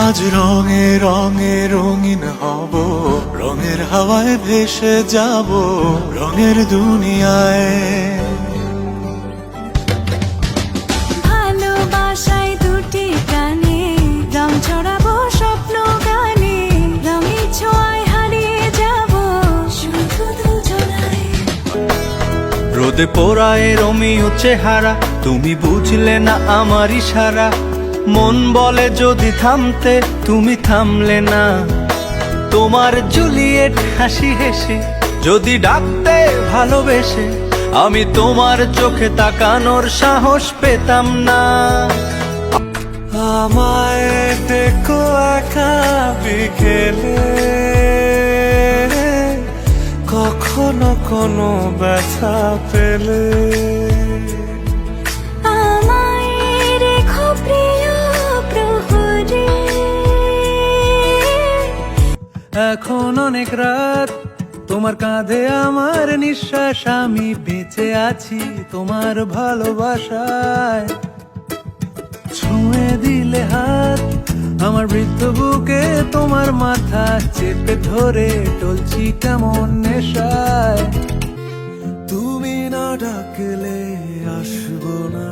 আজ রঙে রঙে রঙিন হব রঙের হাওয়ায় ভেসে যাব রঙের দুনিয়ায়। ভালোবাসায় দুটি প্রাণে রং ছড়াবো স্বপ্ন গানে রঙের ছোঁয়ায় হারিয়ে যাব শুধু দুজনায় রোদে পোড়ায় রমিও চেহারা তুমি বুঝলে না আমার ইশারা মন বলে যদি থামতে, তুমি থামলে না। তোমার জুলিয়েট হাসি হেসে, যদি ডাকতে ভালোবেসে, আমি তোমার চোখে তাকানোর সাহস পেতাম না। আমায় দেখো একা বিকেলে। কখনো কোনো ব্যথা পেলে। এখন অনেক রাত। তোমার কাঁধে আমার নিঃশ্বাস, আমি বেঁচে আছি তোমার ভালোবাসায়। ছুঁয়ে দিলে হাত, আমার বৃদ্ধ বুকে তোমার মাথা চেপে ধরে টলছি কেমন নেশায়। তুমি না ডাকলে আসব না,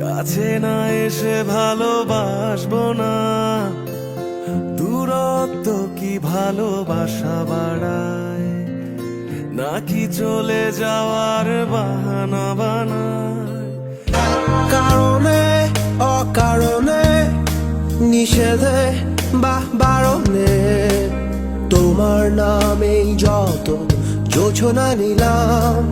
কাছে না এসে ভালোবাসবো না। দূরত্ব কি ভালোবাসা বাড়ায়? নাকি চলে যাওয়ার বাহানা বানায়? কারণে, অকারণে, নিষেধে বা বারণে, তোমার নামেই যত যোজনা নিলাম।